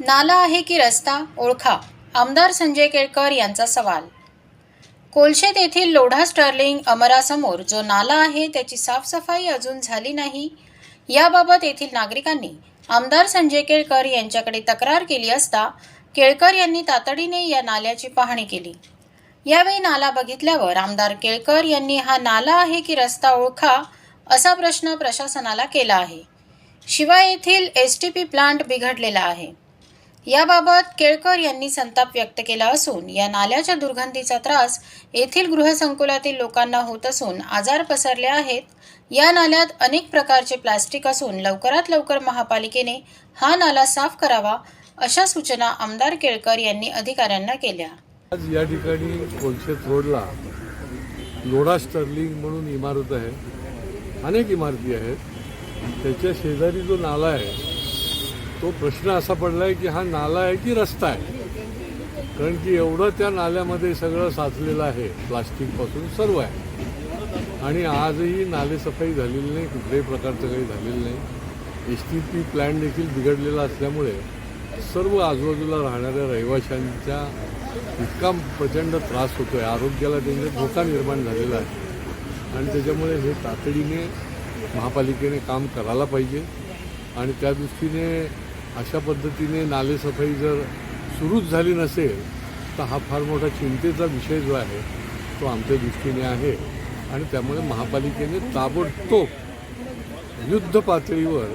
नाला आहे की रस्ता? ओळखा. आमदार संजय केळकर यांचा सवाल. कोलशेत येथील लोढा स्टर्लिंग अमरासमोर जो नाला आहे त्याची साफसफाई अजून झाली नाही. याबाबत येथील नागरिकांनी आमदार संजय केळकर यांच्याकडे तक्रार केली असता केळकर यांनी तातडीने या नाल्याची पाहणी केली. यावेळी नाला बघितल्यावर आमदार केळकर यांनी हा नाला आहे की रस्ता ओळखा? असा प्रश्न प्रशासनाला केला आहे. शिवाय येथील एस टी पी प्लांट बिघडलेला आहे. याबाबत केळकर यांनी संताप व्यक्त केला असून या नाल्याच्या दुर्गंधीचा त्रास येथील गृहसंकुलातील लोकांना होत असून आजार पसरले आहेत. या नाल्यात अनेक प्रकारचे प्लास्टिक असून लवकरात लवकर महापालिकेने हा नाला साफ करावा अशा सूचना आमदार केळकर यांनी अधिकाऱ्यांना केल्या. आज या ठिकाणी कोलशेत रोडला लोडा स्टर्लिंग म्हणून इमारत आहे. अनेक इमारती आहेत. त्याच्या शेजारी जो नाला आहे तो प्रश्न असा पडला आहे की हा नाला आहे की रस्ता आहे? कारण की एवढं त्या नाल्यामध्ये सगळं साचलेलं आहे प्लास्टिकपासून सर्व आहे. आणि आजही नालेसफाई झालेली नाही कुठल्याही प्रकारचं काही झालेलं नाही. एस टी पी प्लॅन देखील बिघडलेला असल्यामुळे सर्व आजूबाजूला राहणाऱ्या रहिवाशांच्या इतका प्रचंड त्रास होतो आहे आरोग्याला त्यांचा धोका निर्माण झालेला आहे. आणि त्याच्यामुळे हे तातडीने महापालिकेने काम करायला पाहिजे. आणि त्या दृष्टीने अशा पद्धतीने नालेसफाई जर सुरूच झाली नसेल तर हा फार मोठा चिंतेचा विषय जो आहे तो आमच्या दृष्टीने आहे. आणि त्यामुळे महापालिकेने ताबडतोब युद्ध पातळीवर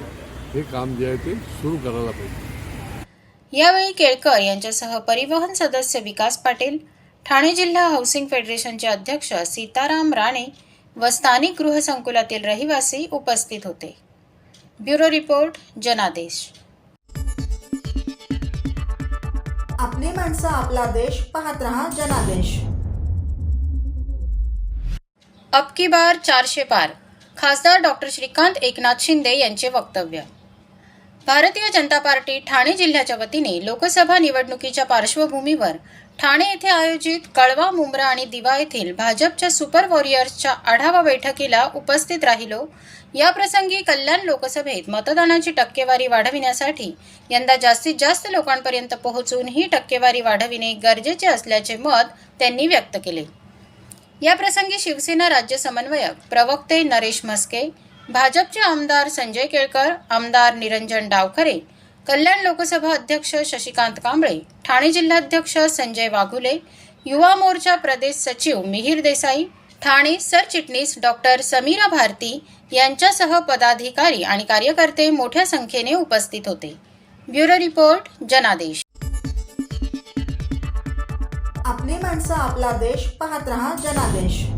हे काम जे आहे ते सुरू करायला पाहिजे. यावेळी केळकर यांच्यासह परिवहन सदस्य विकास पाटील ठाणे जिल्हा हाऊसिंग फेडरेशनचे अध्यक्ष सीताराम राणे व स्थानिक गृहसंकुलातील रहिवासी उपस्थित होते. ब्युरो रिपोर्ट जनादेश. आपली माणसं आपला देश पाहत रहा जनादेश. अब की बार चारशे पार. खासदार डॉक्टर श्रीकांत एकनाथ शिंदे यांचे वक्तव्य. भारतीय जनता पार्टी ठाणे जिल्ह्याच्या वतीने लोकसभा निवडणुकीच्या पार्श्वभूमीवर ठाणे येथे आयोजित कळवा मुंब्रा आणि दिवा येथील भाजपच्या सुपर वॉरियर्सच्या आढावा बैठकीला उपस्थित राहिलो. या प्रसंगी कल्याण लोकसभेत मतदानाची टक्केवारी वाढविण्यासाठी यंदा जास्तीत जास्त लोकांपर्यंत पोहोचून ही टक्केवारी वाढविणे गरजेचे असल्याचे मत त्यांनी व्यक्त केले. या प्रसंगी शिवसेना राज्य समन्वयक प्रवक्ते नरेश म्हस्के भाजपचे आमदार संजय केळकर आमदार निरंजन डावखरे कल्याण लोकसभा अध्यक्ष शशिकांत कांबळे ठाणे जिल्हाध्यक्ष संजय वाघुले युवा मोर्चा प्रदेश सचिव मिहीर देसाई ठाणे सरचिटणीस डॉक्टर समीरा भारती यांच्यासह पदाधिकारी आणि कार्यकर्ते मोठ्या संख्येने उपस्थित होते. ब्युरो रिपोर्ट जनादेश. आपली माणसं आपला देश पाहत रहा जनादेश.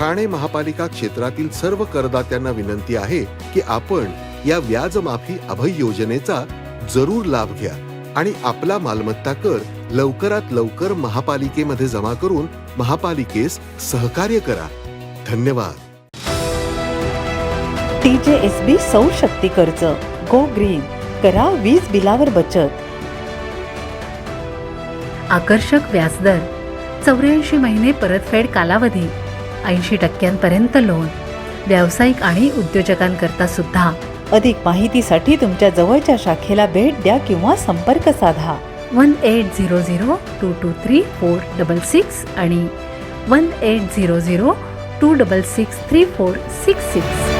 ठाणे महापालिका क्षेत्रातील सर्व करदात्यांना विनंती आहे की आपण या व्याज माफी अभय योजनेचा जरूर लाभ घ्या आणि आपला मालमत्ता कर लवकरात लवकर महापालिकेमध्ये जमा करून महापालिकेस सहकार्य करा. धन्यवाद. टीजेएसबी सौर शक्ती कर्ज गो ग्रीन करा वीज बिलावर बचत. आकर्षक व्याजदर चौऱ्याऐंशी महिने परतफेड कालावधी. ऐंशी टक्क्यांपर्यंत लोन. व्यावसायिक आणि उद्योजकांकरता सुद्धा. अधिक माहितीसाठी तुमच्या जवळच्या शाखेला भेट द्या किंवा संपर्क साधा. One eight zero zero two two three four double six आणि one eight zero zero two double six three four six six.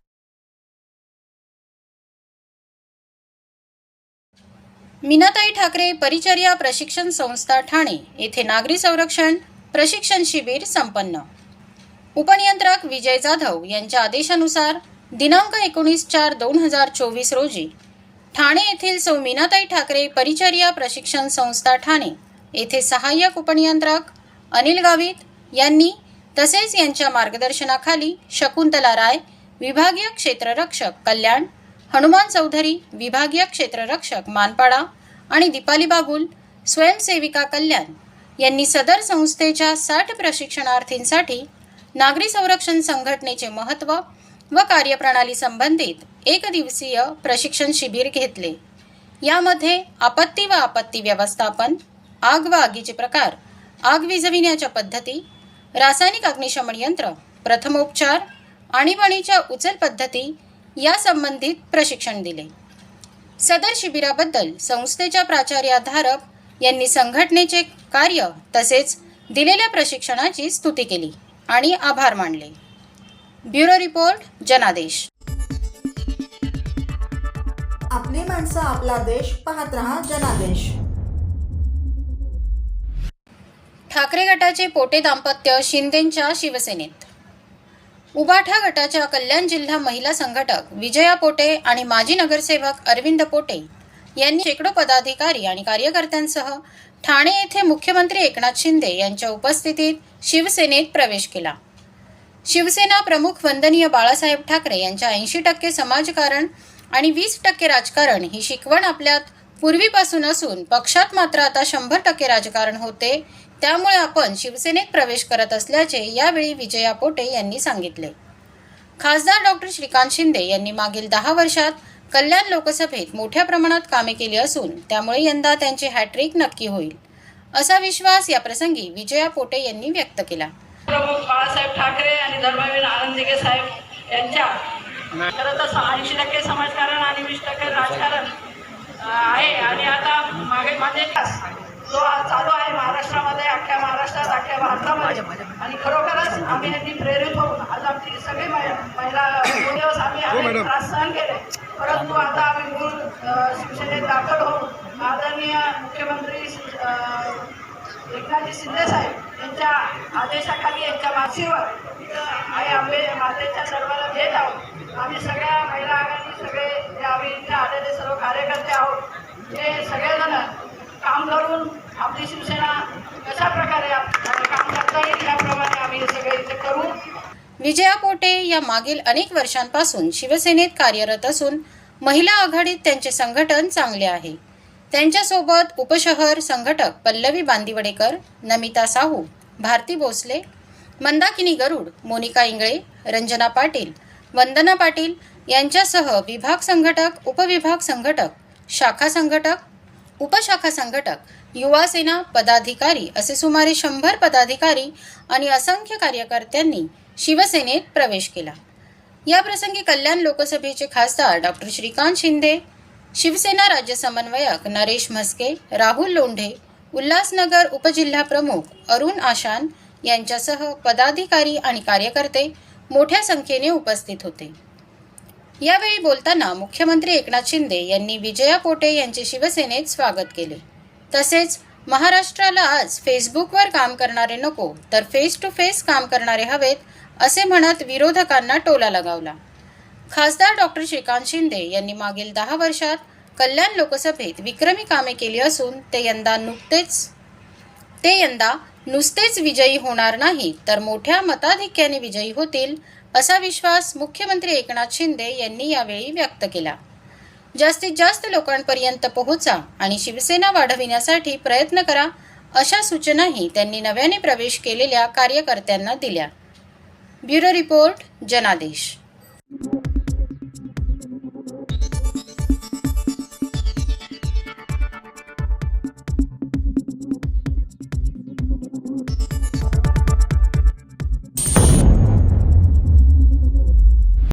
Meenatai Thackeray परिचर्या प्रशिक्षण संस्था ठाणे येथे नागरी संरक्षण प्रशिक्षण शिबिर संपन्न. उपनियंत्रक विजय जाधव यांच्या आदेशानुसार दिनांक एकोणीस चार दोन हजार चोवीस रोजी ठाणे येथील सौ मीनाताई ठाकरे परिचर्या प्रशिक्षण संस्था ठाणे येथे सहाय्यक उपनियंत्रक अनिल गावित यांनी तसेच यांच्या मार्गदर्शनाखाली शकुंतला राय विभागीय क्षेत्ररक्षक कल्याण हनुमान चौधरी विभागीय क्षेत्ररक्षक मानपाडा आणि दीपाली बागुल स्वयंसेविका कल्याण यांनी सदर संस्थेच्या साठ प्रशिक्षणार्थींसाठी नागरी संरक्षण संघटनेचे महत्त्व व कार्यप्रणाली संबंधित एक दिवसीय प्रशिक्षण शिबिर घेतले. यामध्ये आपत्ती व आपत्ती व्यवस्थापन आग व आगीचे प्रकार आग विझविण्याच्या पद्धती रासायनिक अग्निशमन यंत्र प्रथमोपचार आणीबाणीच्या उचल पद्धती या संबंधित प्रशिक्षण दिले. सदर शिबिराबद्दल संस्थेच्या प्राचार्या धारप यांनी संघटनेचे कार्य तसेच दिलेल्या प्रशिक्षणाची स्तुती केली आणि आभार मानले. ब्युरो रिपोर्ट जनादेश. आपली माणसं आपला देश पाहत रहा जनादेश. ठाकरे गटाचे पोटे दाम्पत्य शिंदेंच्या शिवसेनेत. उबाठा गटाच्या कल्याण जिल्हा महिला संघटक विजया पोटे आणि माजी नगरसेवक अरविंद पोटे यांनी शेकडो पदाधिकारी आणि कार्यकर्त्यांसह ठाणे येथे मुख्यमंत्री एकनाथ शिंदे यांच्या उपस्थितीत शिवसेनेत प्रवेश केला. शिवसेना प्रमुख वंदनीय बाळासाहेब ठाकरे यांच्या ऐंशी टक्के समाजकारण आणि वीस टक्के राजकारण ही शिकवण आपल्यात पूर्वीपासून असून पक्षात मात्र आता शंभर टक्के राजकारण होते त्यामुळे आपण शिवसेनेत प्रवेश करत असल्याचे यावेळी विजया पोटे यांनी सांगितले. खासदार डॉक्टर श्रीकांत शिंदे यांनी मागील दहा वर्षात कल्याण लोकसभेत मोठ्या प्रमाणात कामे केली असून त्यामुळे यंदा त्यांचे हॅट्रिक नक्की होईल. असा विश्वास या प्रसंगी विजया पोटे यांनी व्यक्त केला. बाळासाहेब ठाकरे आणि धर्मवीर आनंद साहेब यांच्या खरं तर ऐंशी टक्के समाजकारण आणि वीस टक्के राजकारण आहे. आणि आता मागे माझे जो आज चालू आहे महाराष्ट्रामध्ये अख्ख्या महाराष्ट्रात अख्ख्या भारतामध्ये. आणि खरोखरच आम्ही यांनी प्रेरित होऊन आज आमची सगळी महि- महिला दोन दिवस आम्ही अनेक त्रास सहन केले. परंतु आता आम्ही मूळ शिवसेनेत दाखल होऊन आदरणीय मुख्यमंत्री एकनाथजी शिंदे साहेब यांच्या आदेशाखाली यांच्या मासीवर इथं आई आंबे मातेच्या दरबाराला भेट आहोत. आम्ही सगळ्या महिला आघाडी सगळे जे आम्ही इथे आलेले सर्व कार्यकर्ते आहोत हे सगळेजण काम करून आपली शिवसेना कशा प्रकारे काम करता येईल याप्रमाणे आम्ही सगळे इथे करू. विजया पोटे या मागील अनेक वर्षांपासून शिवसेनेत कार्यरत असून महिला आघाडीत त्यांचे संघटन चांगले आहे. त्यांच्यासोबत उपशहर संघटक पल्लवी बांदिवडेकर नमिता साहू भारती भोसले मंदाकिनी गरुड मोनिका इंगळे रंजना पाटील वंदना पाटील यांच्यासह विभाग संघटक उपविभाग संघटक शाखा संघटक उपशाखा संघटक युवा सेना पदाधिकारी असे सुमारे शंभर पदाधिकारी आणि असंख्य कार्यकर्त्यांनी शिवसेनेत प्रवेश केला. या प्रसंगी कल्याण लोकसभेचे खासदार डॉक्टर श्रीकांत शिंदे शिवसेना राज्य समन्वयक नरेश म्हस्के राहुल लोंढे उल्हासनगर उपजिल्हा प्रमुख अरुण आशान यांच्यासह पदाधिकारी आणि कार्यकर्ते मोठ्या संख्येने उपस्थित होते. यावेळी बोलताना मुख्यमंत्री एकनाथ शिंदे यांनी विजया पोटे यांचे शिवसेनेत स्वागत केले. तसेच महाराष्ट्राला आज फेसबुकवर काम करणारे नको तर फेस टू फेस काम करणारे हवेत असे म्हणत विरोधकांना टोला लगावला. खासदार डॉक्टर श्रीकांत शिंदे यांनी मागील दहा वर्षात कल्याण लोकसभेत विक्रमी कामे केली असून ते यंदा नुकतेच ते यंदा नुसतेच विजयी होणार नाही तर मोठ्या मताधिक्याने विजयी होतील असा विश्वास मुख्यमंत्री एकनाथ शिंदे यांनी यावेळी व्यक्त केला. जास्तीत जास्त लोकांपर्यंत पोहोचा आणि शिवसेना वाढविण्यासाठी प्रयत्न करा अशा सूचनाही त्यांनी नव्याने प्रवेश केलेल्या कार्यकर्त्यांना दिल्या. ब्युरो रिपोर्ट जनादेश.